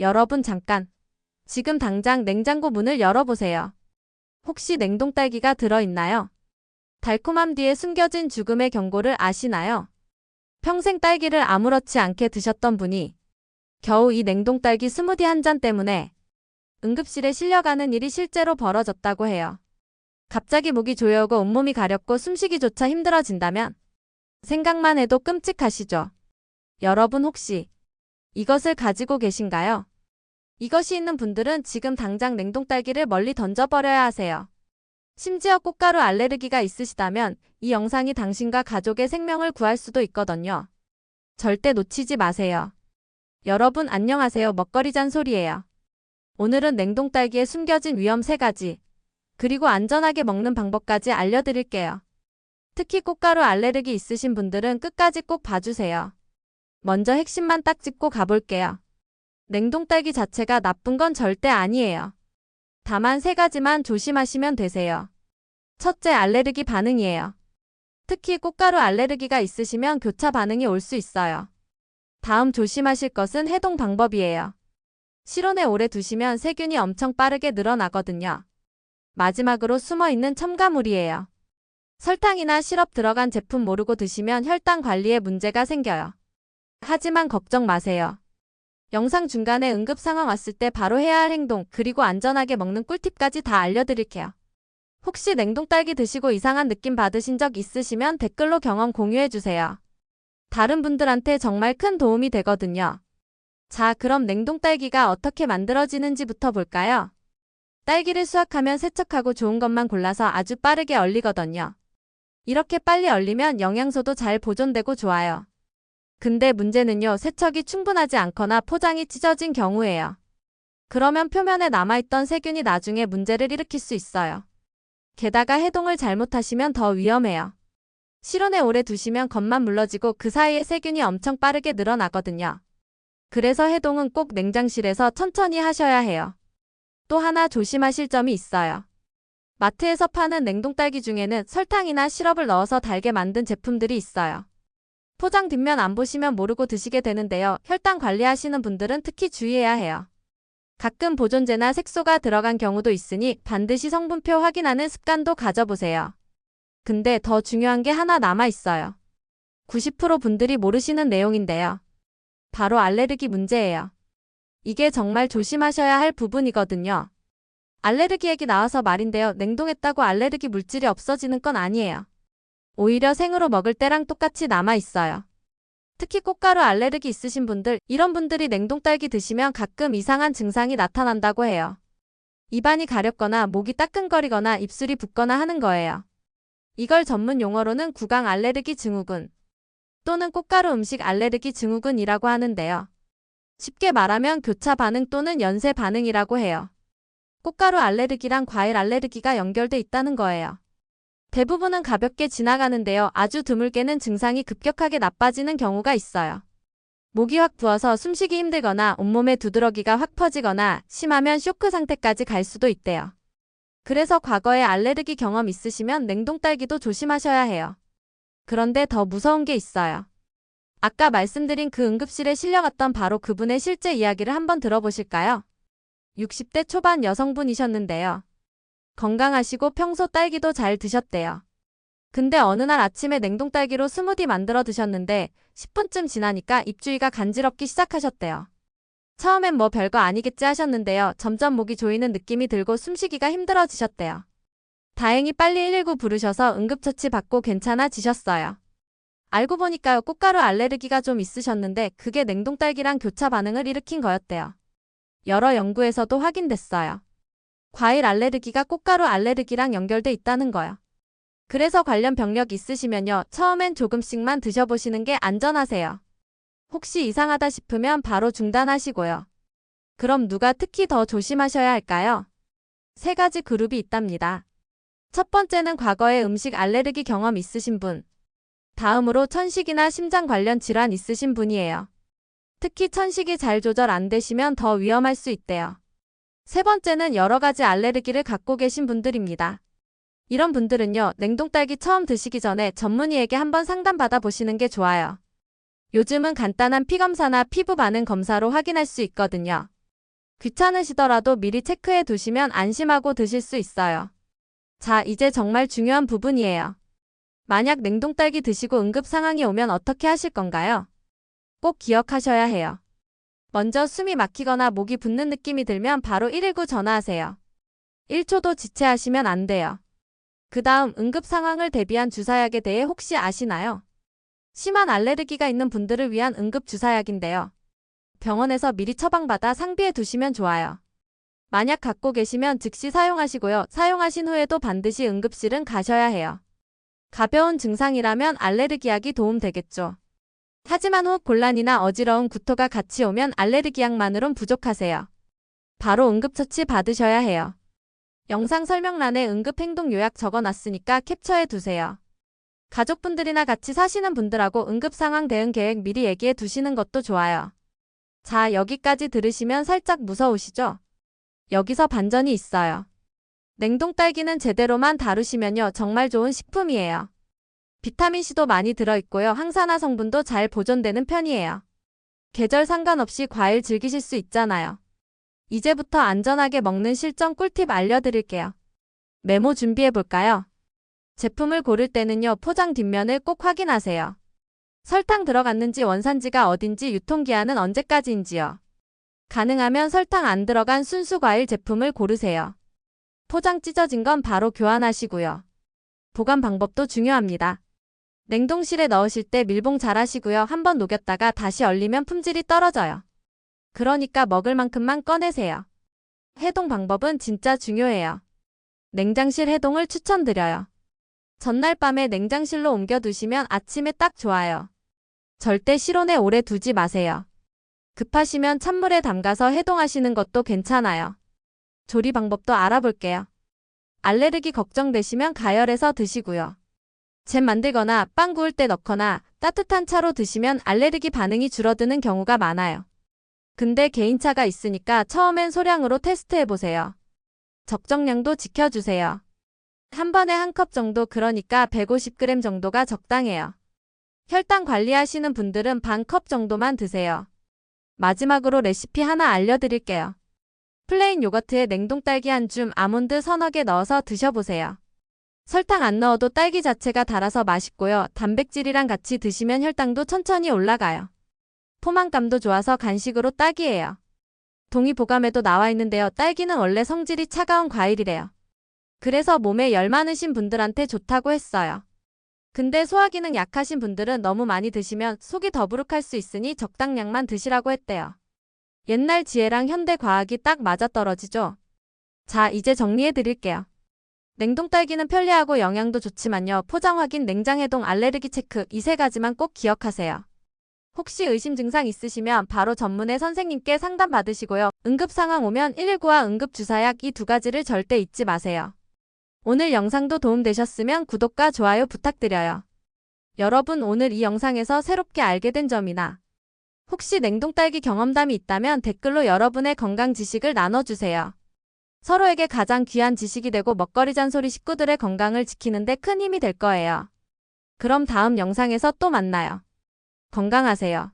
여러분 잠깐. 지금 당장 냉장고 문을 열어보세요. 혹시 냉동 딸기가 들어있나요? 달콤함 뒤에 숨겨진 죽음의 경고를 아시나요? 평생 딸기를 아무렇지 않게 드셨던 분이 겨우 이 냉동 딸기 스무디 한 잔 때문에 응급실에 실려가는 일이 실제로 벌어졌다고 해요. 갑자기 목이 조여오고 온몸이 가렵고 숨쉬기조차 힘들어진다면 생각만 해도 끔찍하시죠? 여러분 혹시 이것을 가지고 계신가요? 이것이 있는 분들은 지금 당장 냉동 딸기를 멀리 던져버려야 하세요. 심지어 꽃가루 알레르기가 있으시다면 이 영상이 당신과 가족의 생명을 구할 수도 있거든요. 절대 놓치지 마세요. 여러분 안녕하세요. 먹거리 잔소리예요. 오늘은 냉동 딸기에 숨겨진 위험 3가지, 그리고 안전하게 먹는 방법까지 알려드릴게요. 특히 꽃가루 알레르기 있으신 분들은 끝까지 꼭 봐주세요. 먼저 핵심만 딱 짚고 가볼게요. 냉동 딸기 자체가 나쁜 건 절대 아니에요. 다만 세 가지만 조심하시면 되세요. 첫째, 알레르기 반응이에요. 특히 꽃가루 알레르기가 있으시면 교차 반응이 올 수 있어요. 다음 조심하실 것은 해동 방법이에요. 실온에 오래 두시면 세균이 엄청 빠르게 늘어나거든요. 마지막으로 숨어 있는 첨가물이에요. 설탕이나 시럽 들어간 제품 모르고 드시면 혈당 관리에 문제가 생겨요. 하지만 걱정 마세요. 영상 중간에 응급 상황 왔을 때 바로 해야 할 행동, 그리고 안전하게 먹는 꿀팁까지 다 알려드릴게요. 혹시 냉동 딸기 드시고 이상한 느낌 받으신 적 있으시면 댓글로 경험 공유해주세요. 다른 분들한테 정말 큰 도움이 되거든요. 자, 그럼 냉동 딸기가 어떻게 만들어지는지부터 볼까요? 딸기를 수확하면 세척하고 좋은 것만 골라서 아주 빠르게 얼리거든요. 이렇게 빨리 얼리면 영양소도 잘 보존되고 좋아요. 근데 문제는요, 세척이 충분하지 않거나 포장이 찢어진 경우예요. 그러면 표면에 남아있던 세균이 나중에 문제를 일으킬 수 있어요. 게다가 해동을 잘못하시면 더 위험해요. 실온에 오래 두시면 겉만 물러지고 그 사이에 세균이 엄청 빠르게 늘어나거든요. 그래서 해동은 꼭 냉장실에서 천천히 하셔야 해요. 또 하나 조심하실 점이 있어요. 마트에서 파는 냉동 딸기 중에는 설탕이나 시럽을 넣어서 달게 만든 제품들이 있어요. 포장 뒷면 안 보시면 모르고 드시게 되는데요. 혈당 관리하시는 분들은 특히 주의해야 해요. 가끔 보존제나 색소가 들어간 경우도 있으니 반드시 성분표 확인하는 습관도 가져보세요. 근데 더 중요한 게 하나 남아 있어요. 90% 분들이 모르시는 내용인데요. 바로 알레르기 문제예요. 이게 정말 조심하셔야 할 부분이거든요. 알레르기 얘기 나와서 말인데요. 냉동했다고 알레르기 물질이 없어지는 건 아니에요. 오히려 생으로 먹을 때랑 똑같이 남아 있어요. 특히 꽃가루 알레르기 있으신 분들, 이런 분들이 냉동 딸기 드시면 가끔 이상한 증상이 나타난다고 해요. 입안이 가렵거나 목이 따끔거리거나 입술이 붓거나 하는 거예요. 이걸 전문 용어로는 구강 알레르기 증후군 또는 꽃가루 음식 알레르기 증후군이라고 하는데요. 쉽게 말하면 교차 반응 또는 연쇄 반응이라고 해요. 꽃가루 알레르기랑 과일 알레르기가 연결돼 있다는 거예요. 대부분은 가볍게 지나가는데요. 아주 드물게는 증상이 급격하게 나빠지는 경우가 있어요. 목이 확 부어서 숨쉬기 힘들거나 온몸에 두드러기가 확 퍼지거나 심하면 쇼크 상태까지 갈 수도 있대요. 그래서 과거에 알레르기 경험 있으시면 냉동 딸기도 조심하셔야 해요. 그런데 더 무서운 게 있어요. 아까 말씀드린 그 응급실에 실려갔던 바로 그분의 실제 이야기를 한번 들어보실까요? 60대 초반 여성분이셨는데요. 건강하시고 평소 딸기도 잘 드셨대요. 근데 어느 날 아침에 냉동 딸기로 스무디 만들어 드셨는데 10분쯤 지나니까 입주위가 간지럽기 시작하셨대요. 처음엔 뭐 별거 아니겠지 하셨는데요. 점점 목이 조이는 느낌이 들고 숨쉬기가 힘들어지셨대요. 다행히 빨리 119 부르셔서 응급처치 받고 괜찮아지셨어요. 알고 보니까요, 꽃가루 알레르기가 좀 있으셨는데 그게 냉동 딸기랑 교차 반응을 일으킨 거였대요. 여러 연구에서도 확인됐어요. 과일 알레르기가 꽃가루 알레르기랑 연결돼 있다는 거요. 그래서 관련 병력 있으시면요, 처음엔 조금씩만 드셔보시는 게 안전하세요. 혹시 이상하다 싶으면 바로 중단하시고요. 그럼 누가 특히 더 조심하셔야 할까요? 세 가지 그룹이 있답니다. 첫 번째는 과거에 음식 알레르기 경험 있으신 분. 다음으로 천식이나 심장 관련 질환 있으신 분이에요. 특히 천식이 잘 조절 안 되시면 더 위험할 수 있대요. 세 번째는 여러 가지 알레르기를 갖고 계신 분들입니다. 이런 분들은요, 냉동 딸기 처음 드시기 전에 전문의에게 한번 상담받아 보시는 게 좋아요. 요즘은 간단한 피 검사나 피부 반응 검사로 확인할 수 있거든요. 귀찮으시더라도 미리 체크해 두시면 안심하고 드실 수 있어요. 자, 이제 정말 중요한 부분이에요. 만약 냉동 딸기 드시고 응급 상황이 오면 어떻게 하실 건가요? 꼭 기억하셔야 해요. 먼저 숨이 막히거나 목이 붓는 느낌이 들면 바로 119 전화하세요. 1초도 지체하시면 안 돼요. 그 다음 응급 상황을 대비한 주사약에 대해 혹시 아시나요? 심한 알레르기가 있는 분들을 위한 응급 주사약인데요. 병원에서 미리 처방받아 상비해 두시면 좋아요. 만약 갖고 계시면 즉시 사용하시고요. 사용하신 후에도 반드시 응급실은 가셔야 해요. 가벼운 증상이라면 알레르기약이 도움되겠죠. 하지만 호흡 곤란이나 어지러운 구토가 같이 오면 알레르기약만으론 부족하세요. 바로 응급처치 받으셔야 해요. 영상 설명란에 응급행동 요약 적어놨으니까 캡처해 두세요. 가족분들이나 같이 사시는 분들하고 응급상황 대응 계획 미리 얘기해 두시는 것도 좋아요. 자, 여기까지 들으시면 살짝 무서우시죠? 여기서 반전이 있어요. 냉동 딸기는 제대로만 다루시면요, 정말 좋은 식품이에요. 비타민C도 많이 들어있고요, 항산화 성분도 잘 보존되는 편이에요. 계절 상관없이 과일 즐기실 수 있잖아요. 이제부터 안전하게 먹는 실전 꿀팁 알려드릴게요. 메모 준비해볼까요? 제품을 고를 때는요, 포장 뒷면을 꼭 확인하세요. 설탕 들어갔는지 원산지가 어딘지 유통기한은 언제까지인지요. 가능하면 설탕 안 들어간 순수 과일 제품을 고르세요. 포장 찢어진 건 바로 교환하시고요. 보관 방법도 중요합니다. 냉동실에 넣으실 때 밀봉 잘 하시고요. 한번 녹였다가 다시 얼리면 품질이 떨어져요. 그러니까 먹을 만큼만 꺼내세요. 해동 방법은 진짜 중요해요. 냉장실 해동을 추천드려요. 전날 밤에 냉장실로 옮겨두시면 아침에 딱 좋아요. 절대 실온에 오래 두지 마세요. 급하시면 찬물에 담가서 해동하시는 것도 괜찮아요. 조리 방법도 알아볼게요. 알레르기 걱정되시면 가열해서 드시고요. 잼 만들거나 빵 구울 때 넣거나 따뜻한 차로 드시면 알레르기 반응이 줄어드는 경우가 많아요. 근데 개인차가 있으니까 처음엔 소량으로 테스트해보세요. 적정량도 지켜주세요. 한 번에 한 컵 정도 그러니까 150g 정도가 적당해요. 혈당 관리하시는 분들은 반 컵 정도만 드세요. 마지막으로 레시피 하나 알려드릴게요. 플레인 요거트에 냉동 딸기 한 줌, 아몬드 서너 개 넣어서 드셔보세요. 설탕 안 넣어도 딸기 자체가 달아서 맛있고요. 단백질이랑 같이 드시면 혈당도 천천히 올라가요. 포만감도 좋아서 간식으로 딱이에요. 동의 보감에도 나와 있는데요. 딸기는 원래 성질이 차가운 과일이래요. 그래서 몸에 열 많으신 분들한테 좋다고 했어요. 근데 소화기능 약하신 분들은 너무 많이 드시면 속이 더부룩할 수 있으니 적당량만 드시라고 했대요. 옛날 지혜랑 현대 과학이 딱 맞아떨어지죠? 자, 이제 정리해 드릴게요. 냉동 딸기는 편리하고 영양도 좋지만요. 포장 확인, 냉장 해동, 알레르기 체크 이 세 가지만 꼭 기억하세요. 혹시 의심 증상 있으시면 바로 전문의 선생님께 상담 받으시고요. 응급 상황 오면 119와 응급 주사약 이 두 가지를 절대 잊지 마세요. 오늘 영상도 도움되셨으면 구독과 좋아요 부탁드려요. 여러분 오늘 이 영상에서 새롭게 알게 된 점이나 혹시 냉동 딸기 경험담이 있다면 댓글로 여러분의 건강 지식을 나눠주세요. 서로에게 가장 귀한 지식이 되고 먹거리 잔소리 식구들의 건강을 지키는 데 큰 힘이 될 거예요. 그럼 다음 영상에서 또 만나요. 건강하세요.